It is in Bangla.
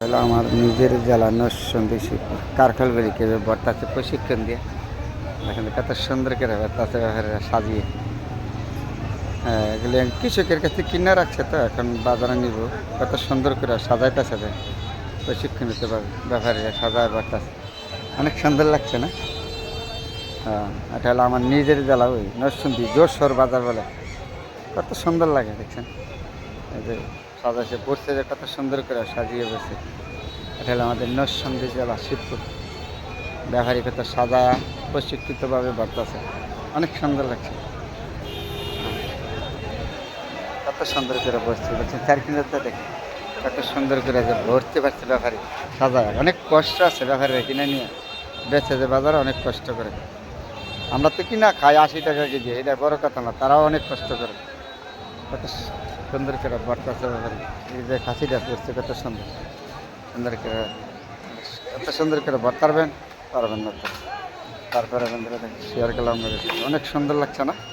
হলো আমার নিজের জেলা নরসিংদী শিবপুর কারখালবাড়ি কেবে বর্তাতে প্রশিক্ষণ দিয়ে এখানে কত সুন্দর করে বর্তাতে সাজিয়ে। হ্যাঁ এগুলি কৃষকের কাছে কিনে রাখছে তো, এখন বাজারে নিব। কত সুন্দর করে সাজাইতে সাজায় প্রশিক্ষণ নিতে পারবে ব্যাপারে সাজায় বর্তাছে অনেক সুন্দর লাগছে না? হ্যাঁ এটা হলো আমার নিজের জেলা ওই নরসিংদী জোরসোর বাজার বলে। কত সুন্দর লাগে দেখছেন। এই যে সাজাইছে বসছে যে কত সুন্দর করে সাজিয়ে বসে। এটা হলো আমাদের নরসিংদী জেলা শিবপুর ব্যাপারী কত সাজা প্রশিক্ষিতভাবে বাড়তেছে। অনেক সুন্দর লাগছে। কত সুন্দর করে বসছে বলছে চার কিলোতে দেখে কত সুন্দর করে যে ভরতে পারছে ব্যাপারী সাজায় অনেক কষ্ট আছে ব্যাপারীরা কিনে নিয়ে। বেচে যে বাজারে অনেক কষ্ট করে। আমরা তো কিনা খাই, আশি টাকা কেজি, এটা বড় কথা না, তারাও অনেক কষ্ট করে। সুন্দর করে বাড়তেছে ব্যাপারী এই যে খাসিটা করছে, কত সুন্দর। সুন্দর করে এত সুন্দর করে ভর পারবেন না তারপরে শেয়ার করলাম। অনেক সুন্দর লাগছে না?